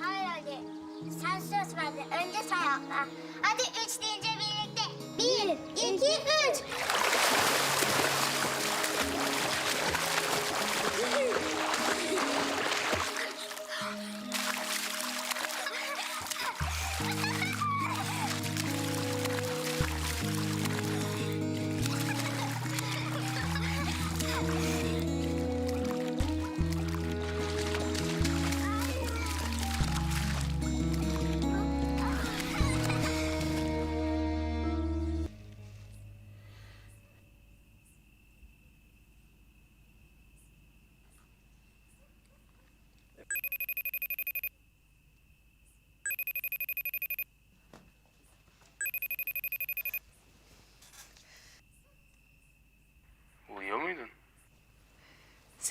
Hayır Ali. Sen söz verdin. Önce sen atla. Hadi üç deyince birlikte. Bir, iki, üç.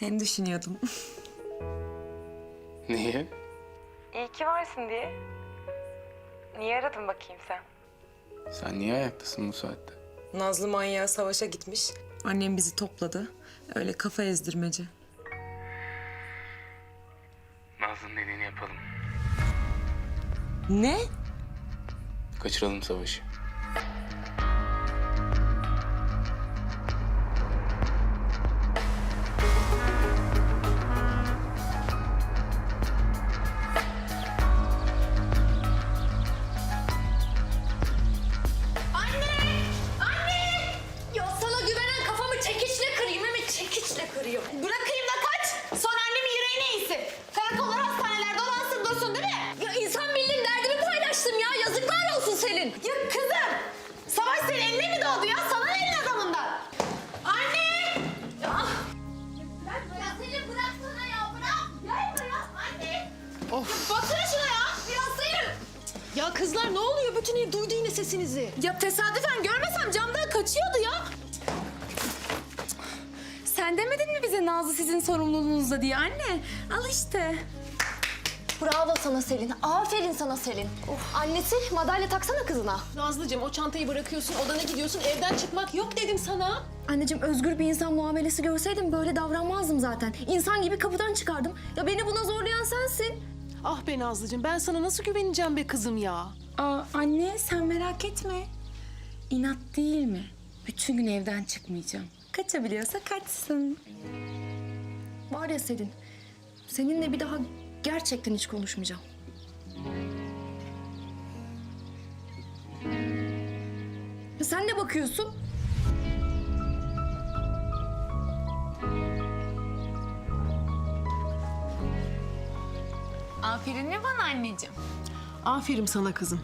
Seni düşünüyordum. Niye? İyi ki varsın diye. Niye aradın bakayım sen? Sen niye ayaktasın bu saatte? Nazlı manyağı savaşa gitmiş. Annem bizi topladı. Öyle kafa ezdirmece. Nazlı'nın dediğini yapalım. Ne? Kaçıralım savaşı. Nazlı sizin sorumluluğunuzda diye anne? Al işte. Bravo sana Selin. Aferin sana Selin. Annesi madalya taksana kızına. Nazlıcığım o çantayı bırakıyorsun, odana gidiyorsun, evden çıkmak yok dedim sana. Anneciğim özgür bir insan muamelesi görseydim böyle davranmazdım zaten. İnsan gibi kapıdan çıkardım. Ya beni buna zorlayan sensin. Ah be Nazlıcığım ben sana nasıl güveneceğim be kızım ya? Aa, anne sen merak etme. İnat değil mi? Bütün gün evden çıkmayacağım. Kaçabiliyorsa kaçsın. Var ya Selin. Seninle bir daha gerçekten hiç konuşmayacağım. Ya Sen ne bakıyorsun? Aferin mi bana anneciğim? Aferin sana kızım.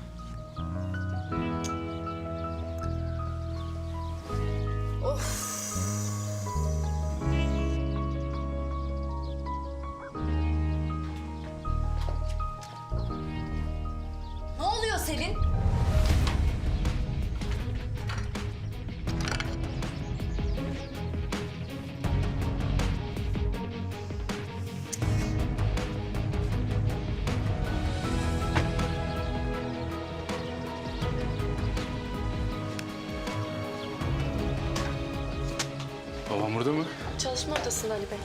Burada mı? Çalışma odasında Ali Bey.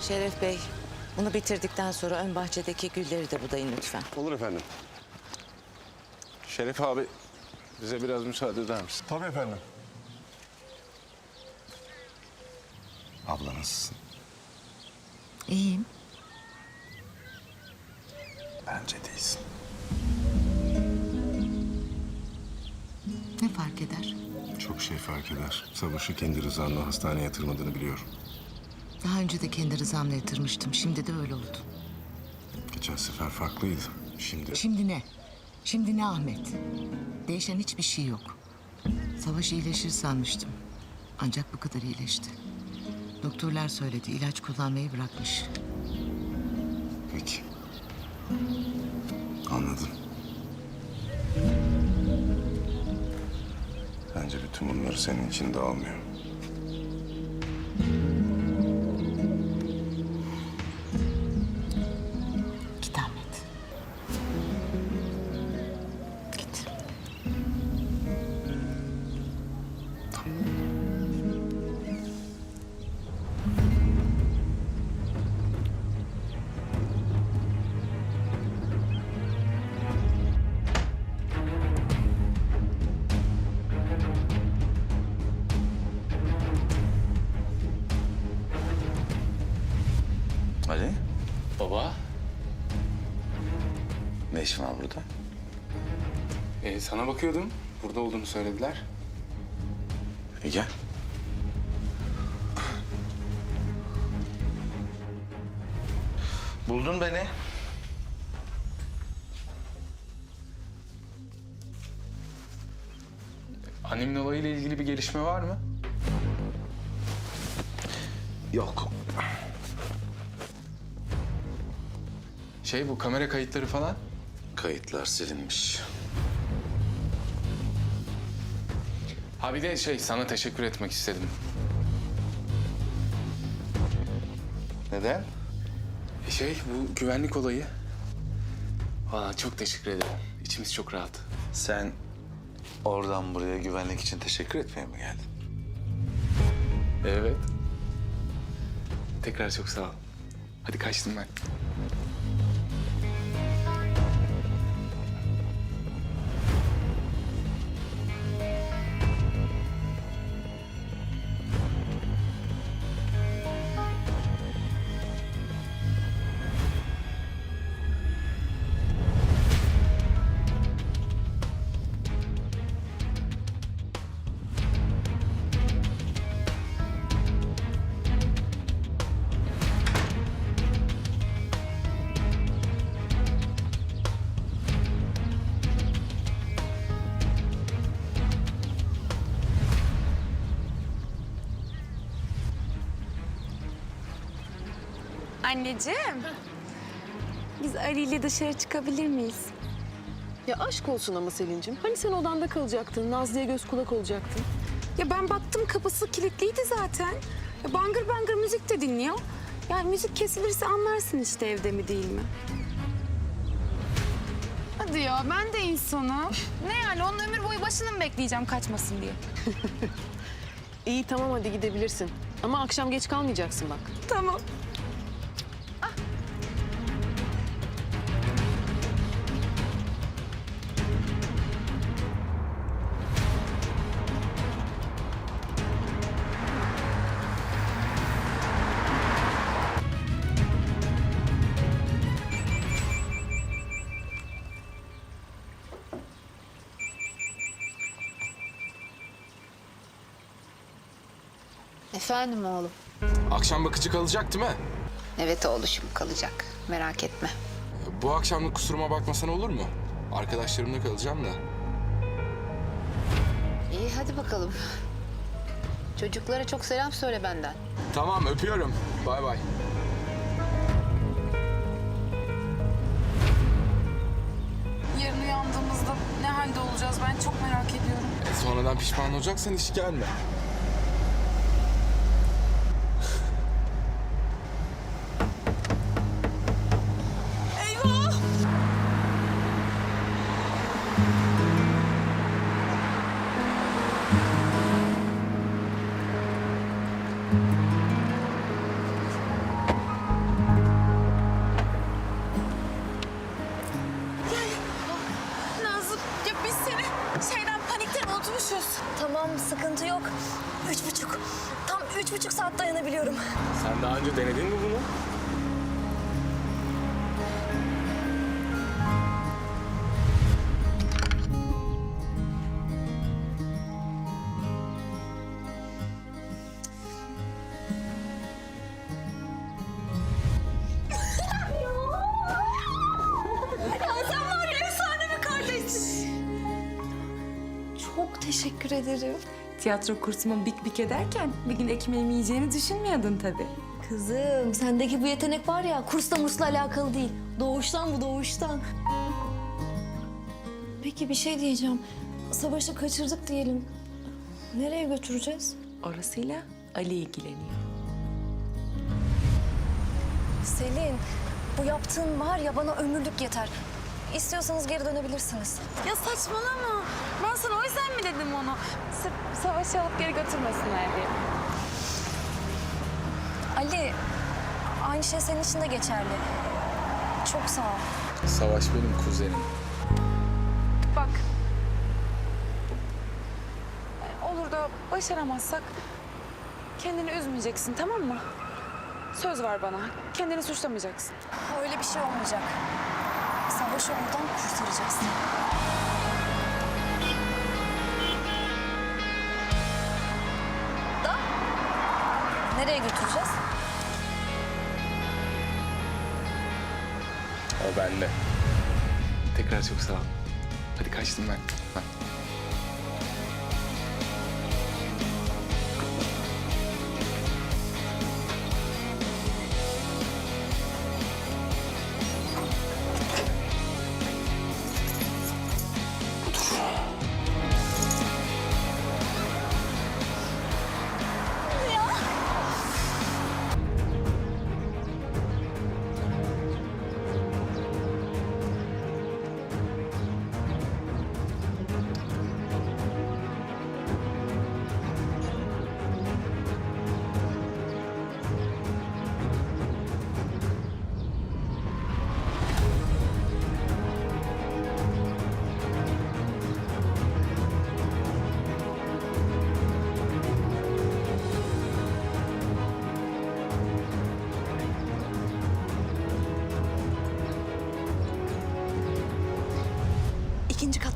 Şeref Bey, bunu bitirdikten sonra ön bahçedeki gülleri de budayın lütfen. Olur efendim. Şeref abi bize biraz müsaade eder misin? Tabii efendim. Abla nasılsın? İyiyim. Bence değilsin. Ne fark eder? Çok şey fark eder. Savaşı kendi rızanla hastaneye yatırmadığını biliyorum. Daha önce de kendi rızamla yatırmıştım. Şimdi de öyle oldu. Geçen sefer farklıydı. Şimdi Şimdi ne? Şimdi ne Ahmet? Değişen hiçbir şey yok. Savaş iyileşir sanmıştım. Ancak bu kadar iyileşti. Doktorlar söyledi, ilaç kullanmayı bırakmış. peki. Anladım. Bütün bunları senin için de Ali? Baba. Ne işin var burada? Ee, sana bakıyordum. Burada olduğunu söylediler. E gel. Buldun beni. Annemin olayıyla ilgili bir gelişme var mı? Yok. Şey bu kamera kayıtları falan. Kayıtlar silinmiş. Ha bir de şey sana teşekkür etmek istedim. Neden? E, Şey bu güvenlik olayı. Valla çok teşekkür ederim. İçimiz çok rahat. Sen oradan buraya güvenlik için teşekkür etmeye mi geldin? Evet. Tekrar çok sağ ol. Hadi kaçtım ben. Anneciğim. Biz Ali ile dışarı çıkabilir miyiz? Ya aşk olsun ama Selin'cim. Hani sen odanda kalacaktın, Nazlı'ya göz kulak olacaktın. Ya ben baktım kapısı kilitliydi zaten. Ya bangır bangır müzik de dinliyor. Yani müzik kesilirse anlarsın işte evde mi değil mi? Hadi ya ben de insanım. ne yani onun ömür boyu başını mı bekleyeceğim kaçmasın diye. İyi tamam hadi gidebilirsin. Ama akşam geç kalmayacaksın bak. Tamam. Efendim oğlum. Akşam bakıcı kalacak değil mi? Evet oğluşum kalacak. Merak etme. Bu akşamlık kusuruma bakmasan olur mu? Arkadaşlarımla kalacağım da. İyi hadi bakalım. Çocuklara çok selam söyle benden. Tamam öpüyorum. Bay bay. Yarın uyandığımızda ne halde olacağız ben çok merak ediyorum. E, sonradan pişman olacaksan hiç gelme. Tamam sıkıntı yok. Üç buçuk. Tam üç buçuk saat dayanabiliyorum. Sen daha önce denedin mi bunu? Teşekkür ederim. Tiyatro kursuma bik bik ederken bir gün ekmeğimi yiyeceğini düşünmüyordun tabii. Kızım sendeki bu yetenek var ya kursla mursla alakalı değil. Doğuştan bu doğuştan. Peki bir şey diyeceğim. Savaşı kaçırdık diyelim. Nereye götüreceğiz? Orasıyla Ali ilgileniyor. Selin, bu yaptığın var ya bana ömürlük yeter. İstiyorsanız geri dönebilirsiniz. Ya saçmalama. Ben sana o yüzden mi dedim onu? Sırf savaşı alıp geri götürmesinler diye. Ali, aynı şey senin için de geçerli. Çok sağ ol. Savaş benim kuzenim. Bak. Olur da başaramazsak kendini üzmeyeceksin tamam mı? Söz ver bana. Kendini suçlamayacaksın. Öyle bir şey olmayacak. Oradan kurtaracaksın. Da? Nereye götüreceğiz? O bende. Tekrar çok sağ ol. Hadi kaçtım ben. Ben.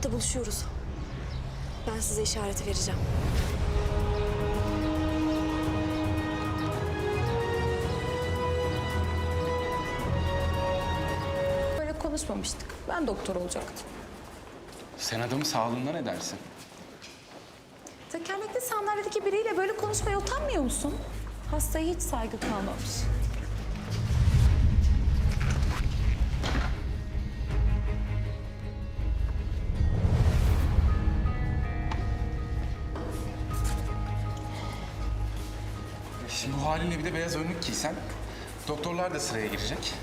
Katta buluşuyoruz. Ben size işareti vereceğim. Böyle konuşmamıştık. Ben doktor olacaktım. Sen adamın sağlığından ne dersin? Tekerlekli sandalyedeki biriyle böyle konuşmaya utanmıyor musun? Hastaya hiç saygı kalmamış. Halinle bir de beyaz önlük giysen doktorlar da sıraya girecek.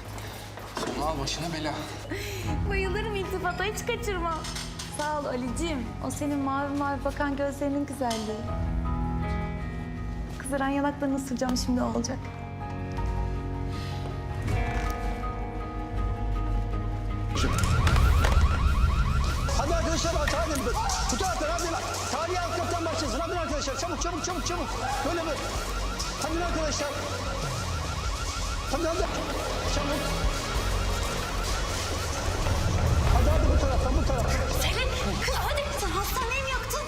Sonra al başına bela. Bayılırım iltifata hiç kaçırma. Sağ ol Ali'ciğim. O senin mavi mavi bakan gözlerinin güzelliği. Kızaran yanaklarını ısıracağım şimdi olacak. Hadi arkadaşlar aç hadi. Bu taraftan hadi bak. Tarihi alt kaptan başlasın. Hadi arkadaşlar çabuk çabuk çabuk çabuk. Böyle böyle. Hadi arkadaşlar. Hadi hadi. Çabuk. Hadi hadi bu taraftan bu taraftan. Selin kız hadi sen hastaneyi mi yaktın?